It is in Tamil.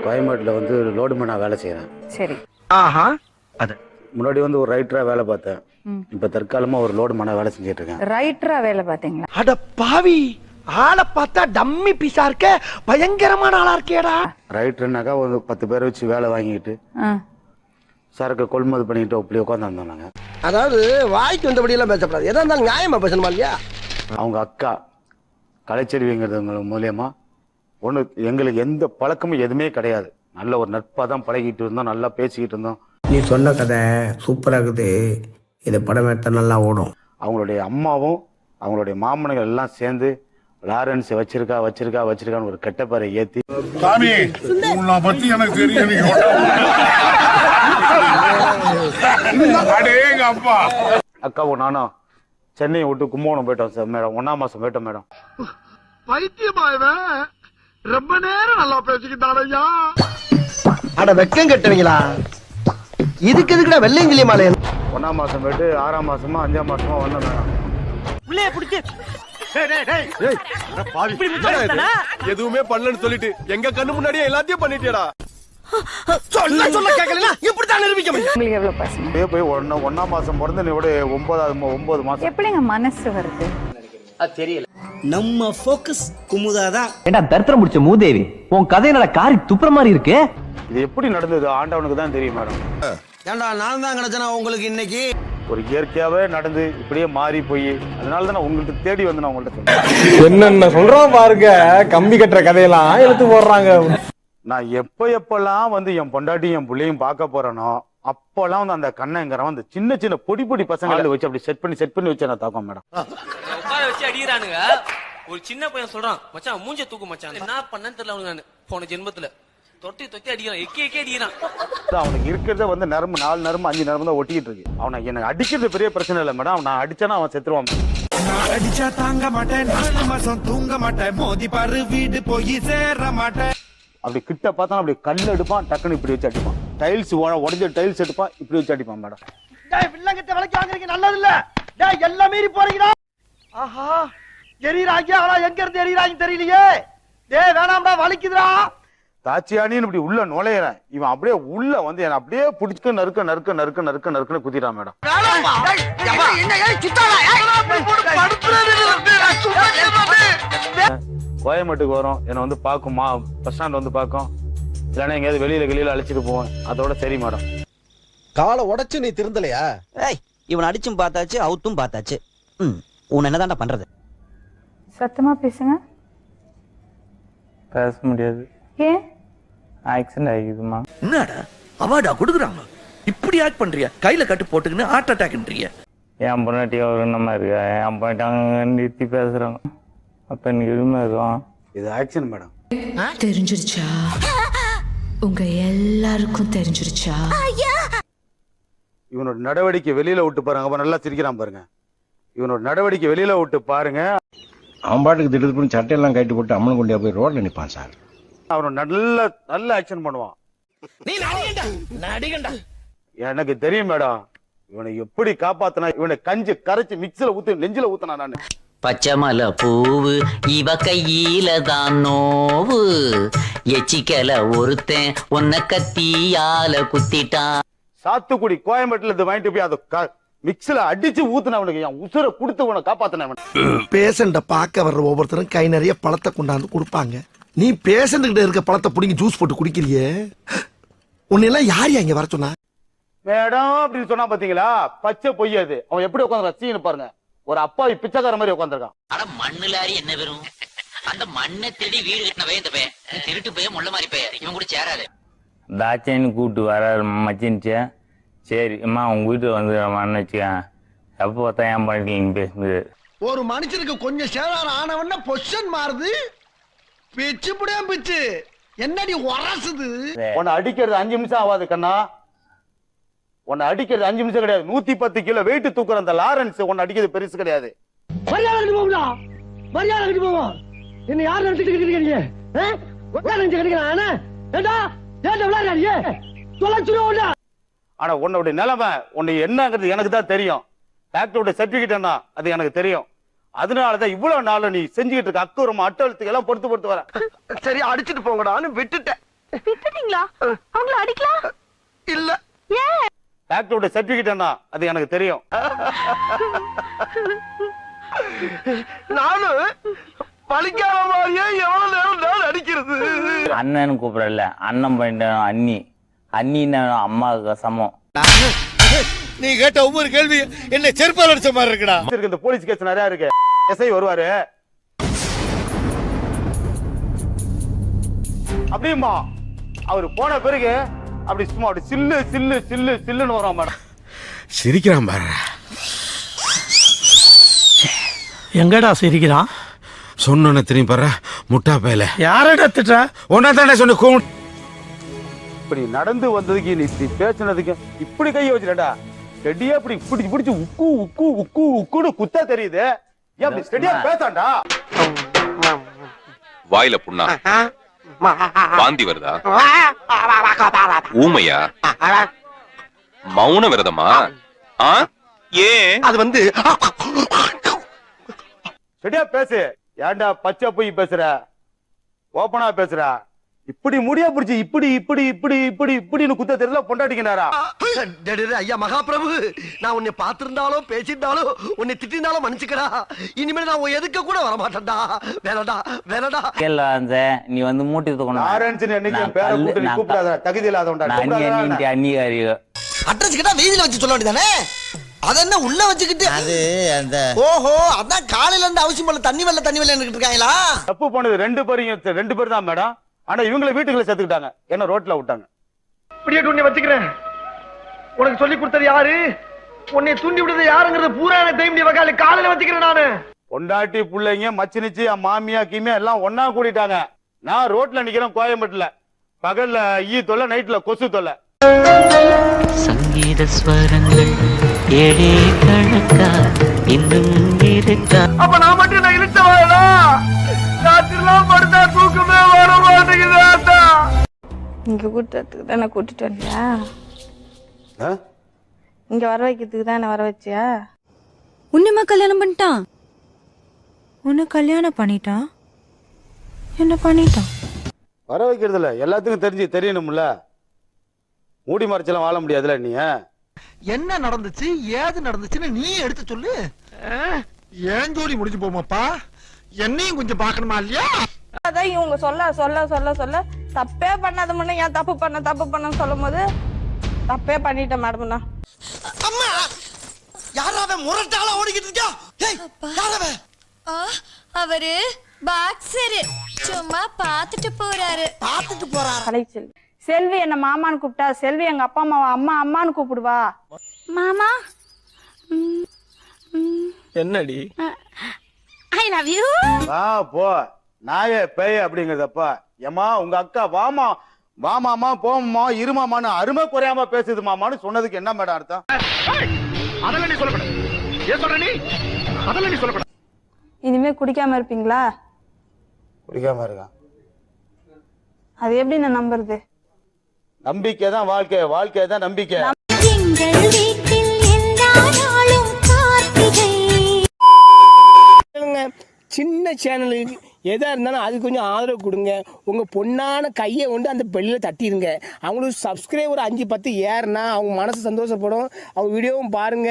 கோயம்பேட்டில் வந்து லோடு மேனாக வேலை செய்கிறேன். சரி. ஆஹா முன்னாடி வந்து ஒரு ரைட்டராக வேலை பார்த்தேன். இப்போ தற்காலமாக ஒரு லோடு மேனாக வேலை செஞ்சுட்டு இருக்கேன் ரைட்டரா வேலை பாத்தீங்களா அட பாவி ஆளை பார்த்தா டம்மி பீஸா இருக்க பயங்கரமான ஆளா இருக்கேடா. ரைட்டர்னாக்கா ஒரு பத்து பேரை வச்சு வேலை வாங்கிட்டு ஆ. சரக்கு கொள்முதல் பண்ணிக்கிட்டு அப்படி உட்காந்துருந்தோம் நாங்கள் அதாவது வாய்க்கு வந்தபடி எல்லாம் பேசப்படாது. எதா இருந்தாலும் நியாயமா பேசணுமா இல்லையா? அவங்க அக்கா கலைச்செல்விங்கிறது மூலியமா ஒன்று எங்களுக்கு எந்த பழக்கமும் எதுவுமே கிடையாது. நல்ல ஒரு நட்பாக தான் பழகிட்டு இருந்தோம் நல்லா பேசிக்கிட்டு இருந்தோம். நீ சொன்ன கதை சூப்பரா இருக்குது. இது படம் எடுத்தா நல்லா ஓடும். அவங்களுடைய அம்மாவும் அவங்களுடைய மாமனங்கள் எல்லாம் சேர்ந்து லாரன்ஸ் வச்சிருக்கா வச்சிருக்கா வச்சிருக்கான்னு ஒரு கெட்ட பேரை ஏத்தி. சாமி உன்னை பத்தி எனக்கு தெரியும் அக்காவும் நானும் சென்னையை விட்டு கும்பகோணம் போயிட்டோம் சார் மேடம். ஒன்னாம் மாசம் போயிட்டோம் மேடம். பைத்தியமா இவன் ரொம்ப நேரம் நல்லா பேசிக்கிட்டான் ஐயா. அட வெக்கம் கட்டுவீங்களா? இதுக்கு எதுக்குடா வெள்ளையங்கிலி மாலை? ஒன்னாம் மாசம் போயிட்டு ஆறாம் மாசமா அஞ்சாம் மாசமா வந்தோம் மேடம் எதுவுமே பண்ணலன்னு சொல்லிட்டு எங்க கண்ணு முன்னாடியே எல்லாத்தையும் பண்ணிட்டியடா. சொல்ல சொல்ல கேட்கலனா இப்படி தான் நிரூபிக்க உங்களுக்கு எவ்வளவு பசங்க போய் ஒன்னா ஒன்னாம் மாசம் பிறந்து நீ விட ஒன்பதாவது மா- ஒன்பது மாசம். எப்படிங்க மனசு வருது? நம்ம ஃபோக்கஸ் குமுதாதான் ஏண்டா தரித்திரம் முடிச்ச மூதேவி? உன் கதை என்னடா காரி துப்புற மாதிரி இருக்கு. இது எப்படி நடந்தது? ஆண்டவனுக்கு தான் தெரியும் மேடம். ஏண்டா நான் தான் கிடைச்சனா உங்களுக்கு இன்னைக்கு? ஒரு இயற்கையாவே நடந்து இப்படியே மாறி போய் அதனால தான் நான் உங்கள்கிட்ட தேடி வந்து நான் உங்கள்கிட்ட என்னென்ன சொல்றான் பாருங்க கம்பி கட்டுற கதையெல்லாம் எடுத்து போடுறாங்க. நான் எப்ப எப்பெல்லாம் வந்து என் பொண்டாட்டி என் பிள்ளையும் பார்க்க போறேனோ அப்பெல்லாம் வந்து அந்த கண்ணங்கிறவன் அந்த சின்ன சின்ன பொடி பொடி பசங்களை வச்சு அப்படி செட் பண்ணி செட் பண்ணி வச்சு நான் தாக்கம் மேடம். உட்கார வச்சு அடிக்கிறானுங்க. ஒரு சின்ன பையன் சொல்றான் மச்சான் மூஞ்ச தூக்கு மச்சான். என்ன பண்ணேன்னு தெரியல அவனுக்கு நான் போன ஜென்மத்துல. தொட்டி தொட்டி அடிக்கிறான் எக்கி எக்கி அடிக்கிறான். அவனுக்கு இருக்கிறத வந்து நரம்பு நாலு நரம்பு அஞ்சு நரம்பு தான் ஒட்டிக்கிட்டு இருக்கு. அவனை எனக்கு அடிக்கிறது பெரிய பிரச்சனை இல்லை மேடம். நான் அடிச்சானா அவன் செத்துருவான் அடிச்சா தாங்க மாட்டேன் நாலு மாசம் தூங்க மாட்டேன். மோதி பாரு வீடு போய் சேர மாட்டேன். அப்படி கிட்ட பார்த்தா அப்படி கல் எடுப்பான் டக்குன்னு இப்படி வச்சு அடிப்பான். டைல்ஸ் உடஞ்ச டைல்ஸ் எடுப்பான் இப்படி வச்சு அடிப்பான் மேடம். டேய் வில்லங்கத்தை விலைக்கு வாங்குறீங்க நல்லது இல்ல டேய் எல்லாம் மீறி போறீங்கடா. ஆஹா எரியறாங்க ஆனா எங்க இருந்து எரியறாங்க தெரியலையே. டேய் வேணாம்டா வலிக்குதுடா. தாச்சியானின்னு இப்படி உள்ள நுழையிறேன். இவன் அப்படியே உள்ள வந்து என்ன அப்படியே பிடிச்சி நறுக்க நறுக்க நறுக்க நறுக்க நறுக்குன்னு குத்திட்டான் மேடம். கோயம்பேட்டுக்கு வரும். என்னை வந்து பார்க்கும்? பஸ் ஸ்டாண்ட் வந்து பார்க்கும். இல்லைன்னா எங்கேயாவது வெளியில வெளியில அழைச்சிட்டு போவேன். அதோட சரி மேடம். காலை உடைச்சு நீ திருந்தலையா? ஏய் இவன் அடிச்சும் பார்த்தாச்சு அவுத்தும் பார்த்தாச்சு. ம் உன்னை என்னதான்டா பண்றது? சத்தமா பேசுங்க. பேச முடியாது. ஏன்? ஆக்சிடென்ட் ஆகிக்குதுமா என்னடா? அவார்டா கொடுக்குறாங்க. இப்படி ஆக்ட் பண்றியா? கையில கட்டு போட்டுக்கின்னு ஹார்ட் அட்டாக்ன்றிய என் பொண்டாட்டி ஒரு நம்ம இருக்கா? என் பொண்டாட்டி அங்க நிறுத்தி பேசுறாங்க. அப்ப எனக்கு எதுவுமே இருக்கும் இது ஆக்ஷன் மேடம். தெரிஞ்சிருச்சா? உங்க எல்லாருக்கும் தெரிஞ்சிருச்சா? இவனோட நடவடிக்கை வெளியில விட்டு பாருங்க. நல்லா சிரிக்கிறான் பாருங்க. இவனோட நடவடிக்கை வெளியில விட்டு பாருங்க. அவன் பாட்டுக்கு பண்ணி சட்டையெல்லாம் கட்டி போட்டு அம்மன் கொண்டே போய் ரோட்ல நிப்பான் சார். அவன் நல்ல நல்ல ஆக்ஷன் பண்ணுவான். எனக்கு தெரியும் மேடம். இவனை எப்படி காப்பாத்தினா இவனை கஞ்சி கரைச்சு மிக்ஸில ஊத்து நெஞ்சில ஊத்துனா நானு. பச்சைமல பூவு இவ கையில தான் நோவு. எச்சிக்கல ஒருத்தன் உன்னை கத்தியால குத்திட்டான். சாத்துக்குடி கோயம்பேட்டுல இருந்து வாங்கிட்டு போய் அதை க- மிக்ஸில அடிச்சு ஊத்துன அவனுக்கு என் உசுரை கொடுத்து உன காப்பாத்தின அவன் பேஷண்ட பார்க்க வர்ற ஒவ்வொருத்தரும் கை நிறைய பழத்தை கொண்டாந்து கொடுப்பாங்க. நீ பேஷண்ட் கிட்ட இருக்க பழத்தை புடிங்கி ஜூஸ் போட்டு குடிக்கிறியே? உன்னெல்லாம் யார் இங்க வர சொன்னா? மேடம் அப்படின்னு சொன்னா பாத்தீங்களா? பச்சை பொய் அது. அவன் எப்படி உட்காந்து ரசின்னு பாருங்க. ஒரு அப்பாவி பிச்சைக்கார மாதிரி உட்காந்துருக்கான். அட மண்ணு லாரி என்ன வெறும்? அந்த மண்ணை தேடி வீடு கட்டினவே இந்த பையன். திருட்டு போய் முள்ள மாதிரி பையன். இவன் கூட சேராது. தாச்சேன்னு கூப்பிட்டு வராரு மச்சின்ச்சு. சரி அம்மா உங்க வீட்டுக்கு வந்துடுறமான்னு வச்சுக்கேன். எப்போ பார்த்தா என் பொண்டாட்டி நீங்க பேசுனது ஒரு மனுஷனுக்கு கொஞ்சம் சேதாரம் ஆனவன பொசிஷன் மாறுது. பிச்சு புடியா பிச்சு. என்னடி உரசுது? உன்னை அடிக்கிறது அஞ்சு நிமிஷம் ஆகாது கண்ணா. உன்னை அடிக்கிறது அஞ்சு நிமிஷம் கிடையாது. நூத்தி பத்து கிலோ வெயிட் தூக்குற அந்த லாரன்ஸ் உன்னை அடிக்கிறது பெருசு கிடையாது. மரியாதை போகுதா? மரியாதை போவோம் என்ன யார் கிடைக்கிறான் ஏண்டா? விளையாடுறியே தொலைச்சுருவோம் ஆனா உன்னோட நிலைமை உன்னை என்னங்கிறது எனக்கு தான் தெரியும். டாக்டரோட சர்டிபிகேட் என்ன? அது எனக்கு தெரியும். அதனாலதான் இவ்வளவு நாள் நீ செஞ்சுக்கிட்டு இருக்க அக்குறமா அட்டழுத்துக்கு எல்லாம் பொறுத்து பொறுத்து வர. சரி அடிச்சிட்டு போங்கடான்னு விட்டுட்டேன். விட்டுட்டீங்களா? அவங்கள அடிக்கலாம்? இல்ல. டாக்டரோட சர்டிபிகேட் என்ன? அது எனக்கு தெரியும். நானும் வலிக்காத மாதிரியே எவ்வளவு நேரம் நான் அடிக்கிறது? அண்ணன் கூப்பிடல. அண்ணன் பண்ணிட்டு அண்ணி. அண்ணின்னு அம்மாவுக்கு சமம். நீ கேட்ட ஒவ்வொரு கேள்வி என்ன செருப்பால் அடிச்ச மாதிரி இருக்குடா. இருக்கு இந்த போலீஸ் கேஸ் நிறைய இருக்கு. எஸ்ஐ வருவாரு. அப்படியுமா அவர் போன பிறகு அப்படி சும்மா அப்படி சில்லு சில்லு சில்லு சில்லுன்னு வரும் மேடம். சிரிக்கிறான் பாரு எங்கடா சிரிக்கிறான்? சொன்னோன்னு திரும்பி பாரு முட்டா பயல. யாரடா திட்டா ஒன்னா தானே சொன்ன கூ இப்படி நடந்து வந்ததுக்கு நீ இப்படி பேசுனதுக்கு இப்படி கையை வச்சுடா ஸ்டெடியா இப்படி பிடிச்சு பிடிச்சு உக்கு உக்கு உக்கு உக்குன்னு குத்தா தெரியுது. ஏன் அப்படி ஸ்டெடியா பேசாண்டா வாயில புண்ணா? வாந்தி வருதா? ஊமையா? மௌன விரதமா? ஆ? ஏன்? அது வந்து ஸ்டெடியா பேசு. ஏன்டா பச்சை போய் பேசுற? ஓப்பனா பேசுற? இப்படி முடியா பிடிச்சு இப்படி இப்படி இப்படி இப்படி இப்படின்னு குத்த தெரியல டேய், ஐயா மகாபிரபு நான் உன்னை பார்த்திருந்தாலும் பேசியிருந்தாலும் உன்னை திட்டிருந்தாலும் மன்னிச்சுக்கடா. இனிமேல் நான் உன் எதுக்க கூட வரமாட்டேன்டா. வேணடா வேணடா கேள்வி அந்த நீ வந்து மூட்டி தூக்கணும். ஆரஞ்சு என்னைக்கு பேரை நான் கூப்பிடாத தகுதி இல்லாதவன்டா. அண்ணின்ட்டு அண்ணிகாரி அட்ரஸ் கிட்ட வீதியில வச்சு சொல்ல வேண்டியதானே? அத என்ன உள்ள வச்சுக்கிட்டு? அது அந்த ஓஹோ அதான் காலையில இருந்து அவசியம் போல தண்ணி வரல தண்ணி வரல இருக்காங்களா? தப்பு பண்ணது ரெண்டு பேரும் ரெண்டு பேர் தான் மேடம். ஆனா இவங்கள வீட்டுக்குள்ள சேர்த்துக்கிட்டாங்க. என்ன ரோட்ல விட்டாங்க. இப்படியே உன்னை வச்சுக்கிறேன். உனக்கு சொல்லி கொடுத்தது யாரு? உன்னை தூண்டி விடுறது யாருங்கிறது பூரா எனக்கு தெரியும். வகால காலையில வச்சுக்கிறேன் நானு. பொண்டாட்டி பிள்ளைங்க மச்சினிச்சு என் மாமியா கீமியா எல்லாம் ஒன்னா கூடிட்டாங்க. நான் ரோட்ல நிக்கிறேன் கோயம்பேட்டுல. பகல்ல ஈ தொல்லை நைட்ல கொசு தொல்லை. சங்கீத ஸ்வரங்கள் ஏழே கணக்கா இன்னும் இருக்கா? அப்ப நான் மட்டும் நான் இழுத்தவாடா ராத்திரிலாம் படுத்தா தூக்கமே வர மாட்டேங்குது இங்க கூட்டத்துக்கு தானே கூட்டிட்டு வந்தியா? ஆ? இங்க வர வைக்கிறதுக்கு தானே வர வச்சியா? உன்னிமா கல்யாணம் பண்ணிட்டான். உன்னை கல்யாணம் பண்ணிட்டான்? என்ன பண்ணிட்டான்? வர வைக்கிறது இல்ல எல்லாத்துக்கும் தெரிஞ்சு தெரியணும்ல. மூடி மறைச்செல்லாம் வாழ முடியாதுல நீ என்ன நடந்துச்சு ஏது நடந்துச்சுன்னு நீ எடுத்து சொல்லு. ஏன் ஜோலி முடிஞ்சு போமாப்பா என்னையும் கொஞ்சம் பார்க்கணுமா இல்லையா? அதான் இவங்க சொல்ல சொல்ல சொல்ல சொல்ல தப்பே பண்ணாத முன்ன ஏன் தப்பு பண்ண தப்பு பண்ண சொல்லும் போது தப்பே பண்ணிட்டேன் மேடம் அம்மா! யாராவ முரட்டால ஓடிக்கிட்டு இருக்கா? ஏய் யாராவ அவரு பாக்ஸரு சும்மா பாத்துட்டு போறாரு. பாத்துட்டு போறாரா? கலைச்செல்வி செல்வி என்ன மாமான்னு கூப்பிட்டா செல்வி எங்க அப்பா அம்மாவை அம்மா அம்மான்னு கூப்பிடுவா. மாமா? என்னடி? ஐ லவ் யூ வா போ. நாயே பேய அப்படிங்கறதப்பா ஏமா உங்க அக்கா வாமா வாமாமா போமாமா இருமாமான்னு அருமை குறையாம பேசுது மாமான்னு சொன்னதுக்கு என்ன மேடம் அர்த்தம்? அதெல்லாம் நீ சொல்லக்கூடாது. ஏன் சொல்ற நீ? அதெல்லாம் நீ சொல்லக்கூடாது. இனிமே குடிக்காம இருப்பீங்களா? குடிக்காம இருக்கான். அது எப்படி நான் நம்புறது? நம்பிக்கை தான் வாழ்க்கை வாழ்க்கை தான் நம்பிக்கை. சின்ன சேனலுக்கு எதா இருந்தாலும் அது கொஞ்சம் ஆதரவு கொடுங்க. உங்க பொண்ணான கையை கொண்டு அந்த பெல்லில் தட்டிடுங்க. அவங்களுக்கு சப்ஸ்கிரைபர் அஞ்சு பத்து ஏறுனா அவங்க மனசு சந்தோஷப்படும். அவங்க வீடியோவும் பாருங்க.